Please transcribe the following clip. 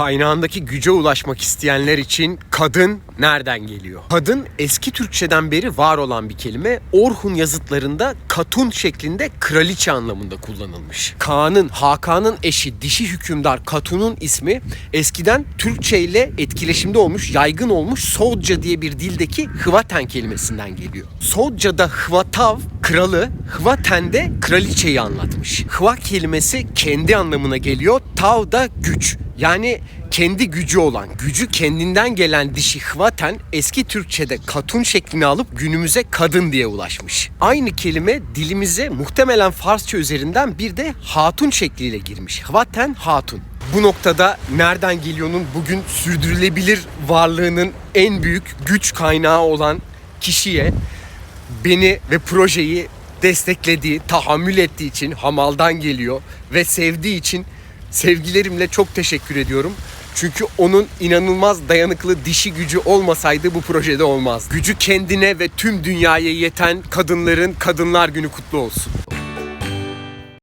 Kaynağındaki güce ulaşmak isteyenler için kadın nereden geliyor? Kadın eski Türkçeden beri var olan bir kelime. Orhun yazıtlarında katun şeklinde kraliçe anlamında kullanılmış. Kaan'ın, Hakan'ın eşi dişi hükümdar Katun'un ismi eskiden Türkçe ile etkileşimde olmuş, yaygın olmuş Soğutça diye bir dildeki Hıvaten kelimesinden geliyor. Soğutça'da Hıvatav kralı, Hıvaten de kraliçeyi anlatmış. Hıva kelimesi kendi anlamına geliyor. Tav da güç. Yani kendi gücü olan, gücü kendinden gelen dişi Hıvaten eski Türkçe'de katun şeklini alıp günümüze kadın diye ulaşmış. Aynı kelime dilimize muhtemelen Farsça üzerinden bir de hatun şekliyle girmiş. Hıvaten hatun. Bu noktada nereden geliyor'nun bugün sürdürülebilir varlığının en büyük güç kaynağı olan kişiye beni ve projeyi desteklediği, tahammül ettiği için hamaldan geliyor ve sevdiği için sevgilerimle çok teşekkür ediyorum. Çünkü onun inanılmaz dayanıklı dişi gücü olmasaydı bu projede olmaz. Gücü kendine ve tüm dünyaya yeten kadınların Kadınlar Günü kutlu olsun.